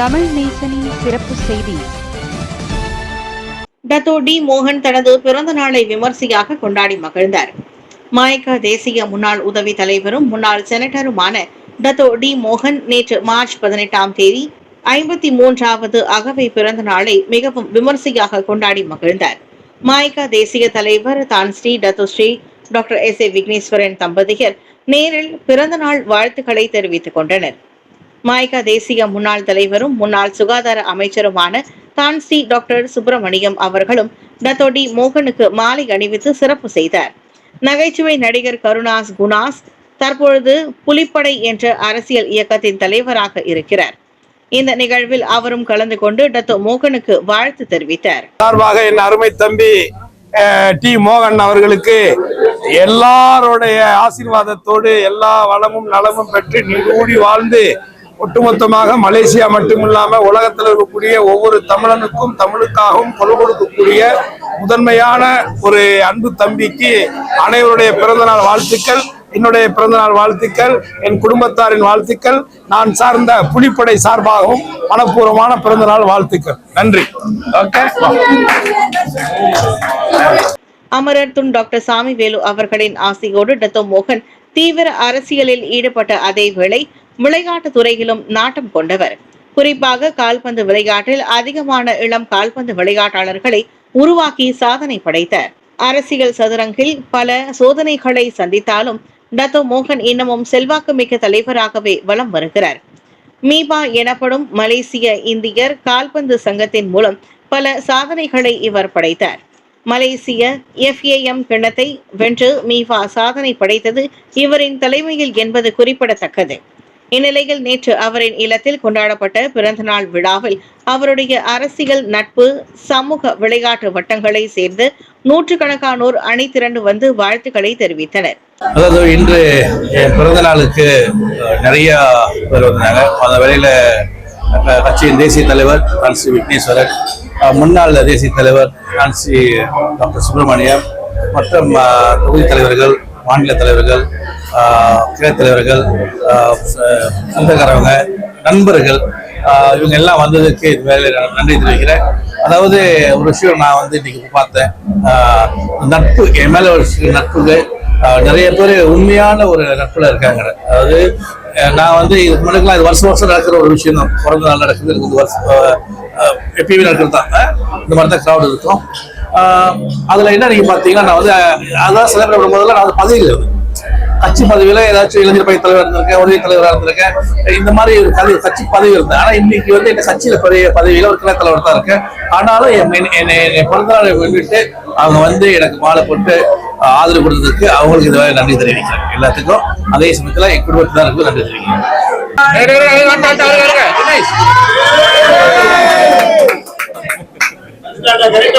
தமிழ் நேசனின் சிறப்பு செய்தி. Dato D மோகன் தனது பிறந்த நாளை விமர்சையாக கொண்டாடி மகிழ்ந்தார். மாயக்கா தேசிய முன்னாள் உதவி தலைவரும் முன்னாள் செனட்டருமான டத்தோ டி மோகன் நேற்று மார்ச் பதினெட்டாம் தேதி ஐம்பத்தி மூன்றாவது அகவை பிறந்த நாளை மிகவும் விமர்சையாக கொண்டாடி மகிழ்ந்தார். மாயக்கா தேசிய தலைவர் தான் Sri Dato Sri doctor S A Vigneswaran தம்பதியர் நேரில் பிறந்த நாள் வாழ்த்துக்களை தெரிவித்துக் கொண்டனர். மாய்கா தேசிய முன்னாள் தலைவரும் முன்னாள் சுகாதார அமைச்சருமான தான்சி டாக்டர் சுப்பிரமணியம் அவர்களும் டத்தோடி மோகனுக்கு மாலை அணிவித்து சிறப்பு செய்தார். நகைச்சுவை நடிகர் கருணாஸ் குணாஸ் தற்பொழுது புலிப்படை என்ற அரசியல் இயக்கத்தின் தலைவராக இருக்கிறார். இந்த நிகழ்வில் அவரும் கலந்து கொண்டு டத்தோ மோகனுக்கு வாழ்த்து தெரிவித்தார். சார்பாக என் அருமை தம்பி டி மோகன் அவர்களுக்கு எல்லாருடைய ஆசீர்வாதத்தோடு எல்லா வளமும் நலமும் பெற்று நீடூடி வாழ்ந்து ஒட்டுமொத்தமாக மலேசியா மட்டுமில்லாம உலகத்தில் இருக்கக்கூடிய ஒவ்வொரு தமிழனுக்கும் தமிழுக்காகவும் குரல் கொடுக்கக்கூடிய முதன்மையான ஒரு அன்பு தம்பிக்கு அனைவருடைய பிறந்தநாள் வாழ்த்துக்கள். என்னுடைய பிறந்தநாள் வாழ்த்துக்கள் என் குடும்பத்தாரின் வாழ்த்துக்கள். நான் சார்ந்த புலிப்படை சார்பாகவும் மனப்பூர்வமான பிறந்தநாள் வாழ்த்துக்கள். நன்றி. ஓகே அமரர் துன் டாக்டர் சாமிவேலு அவர்களின் ஆசையோடு டத்தோ மோகன் தீவிர அரசியலில் ஈடுபட்ட அதே வேளை விளையாட்டு துறையிலும் நாட்டம் கொண்டவர். குறிப்பாக கால்பந்து விளையாட்டில் அதிகமான இளம் கால்பந்து விளையாட்டாளர்களை உருவாக்கி சாதனை படைத்தார். அரசியல் சதுரங்கில் பல சோதனைகளை சந்தித்தாலும் டத்தோ மோகன் இன்னமும் செல்வாக்குமிக்க தலைவராகவே வலம் வருகிறார். மீபா எனப்படும் மலேசிய இந்தியர் கால்பந்து சங்கத்தின் மூலம் பல சாதனைகளை இவர் படைத்தார். மலேசிய எஃப்ஏஎம் கிண்ணத்தை வென்று மீபா சாதனை படைத்தது இவரின் தலைமையில் என்பது குறிப்பிடத்தக்கது. இந்நிலையில் நேற்று அவரின் இல்லத்தில் கொண்டாடப்பட்ட பிறந்தநாள் விழாவில் அவருடைய அரசியல் நட்பு சமூக விளையாட்டு வட்டங்களை சேர்ந்து நூற்றுக்கணக்கானோர் அணி திரண்டு வந்து வாழ்த்துக்களை தெரிவித்தனர். அதாவது இன்று என் பிறந்த நாளுக்கு நிறைய பேர் வந்தாங்க. அந்த வேளையில் கட்சியின் தேசிய தலைவர் கான்சி விக்னேஸ்வரன் முன்னாள் தேசிய தலைவர் கான்சி டாக்டர் சுப்பிரமணியம் மற்றும் தொகுதி தலைவர்கள் மாநில தலைவர்கள் கிளை தலைவர்கள் சொந்தக்காரவங்க நண்பர்கள் இவங்க எல்லாம் வந்ததுக்கு இது மேல நன்றி தெரிவிக்கிறேன். அதாவது ஒரு விஷயம் நான் வந்து இன்னைக்கு பார்த்தேன். நட்பு என் மேலே ஒரு நட்புக்கு நட்புகள் நிறைய பேர் உண்மையான ஒரு நட்பில் இருக்காங்க. அதாவது நான் வந்து இதுக்கு முன்னாடிலாம் இது வருஷம் வருஷம் நடக்கிற ஒரு விஷயம் தான். பிறந்த நாள் நடக்குது எனக்கு வருஷம் எப்பயுமே நடக்கிறது தான் இந்த மாதிரி தான் க்ரௌட் இருக்கும். அதுல என்ன நீங்க பாத்தீங்கன்னா நான் வந்து அதான் செலிப்ரேட் பண்ணும்போதெல்லாம் நான் அது பதவியில் இருந்தேன் கட்சி பதவியில ஏதாச்சும் இளைஞர் படை தலைவர் இருந்திருக்கேன் உதவி தலைவராக இருந்திருக்கேன் இந்த மாதிரி ஒரு கதை கட்சி பதவி இருந்தேன் ஆனா இன்னைக்கு வந்து என் கட்சியில பெரிய பதவியில ஒரு கிளை தலைவர் தான் இருக்கேன் ஆனாலும் என் என்னை- என்னை என்னை பிறந்த நாளை முன்னிட்டு அவங்க வந்து எனக்கு மாலை போட்டு ஆதரவு கொடுத்ததுக்கு அவங்களுக்கு இதுவரை நன்றி தெரிவிக்கிறேன் எல்லாத்துக்கும் அதே சமயத்துல என் குடும்பத்தினருக்கும் நன்றி தெரிவிக்கிறேன் கட்டிக்க